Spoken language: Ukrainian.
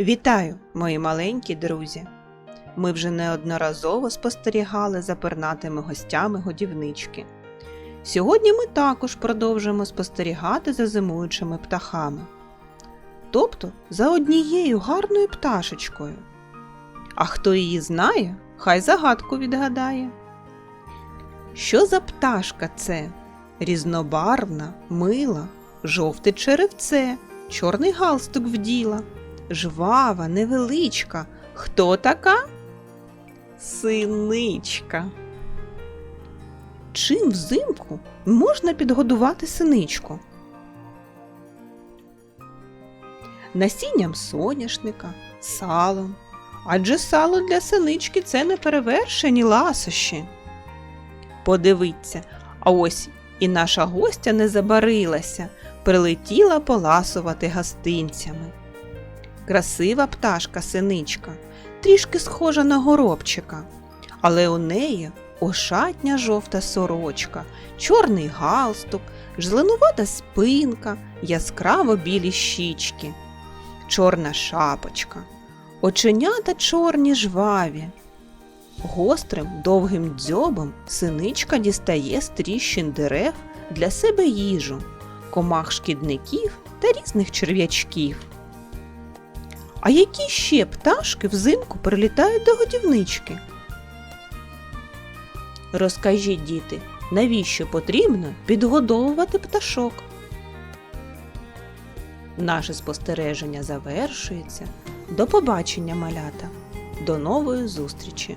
Вітаю, мої маленькі друзі! Ми вже неодноразово спостерігали за пернатими гостями годівнички. Сьогодні ми також продовжимо спостерігати за зимуючими птахами, тобто за однією гарною пташечкою. А хто її знає, хай загадку відгадає. Що за пташка це? Різнобарвна, мила, жовте черевце, чорний галстук вділа жвава, невеличка. Хто така? Синичка. Чим взимку можна підгодувати синичку? Насінням соняшника, салом. Адже сало для синички це неперевершені ласощі. Подивіться, а ось і наша гостя не забарилася, прилетіла поласувати гостинцями. Красива пташка синичка, трішки схожа на горобчика, але у неї ошатня жовта сорочка, чорний галстук, зеленувата спинка, яскраво білі щічки, чорна шапочка, оченята чорні жваві. Гострим довгим дзьобом синичка дістає з тріщин дерев для себе їжу, комах шкідників та різних черв'ячків. А які ще пташки взимку прилітають до годівнички? Розкажіть, діти, навіщо потрібно підгодовувати пташок? Наше спостереження завершується. До побачення, малята. До нової зустрічі!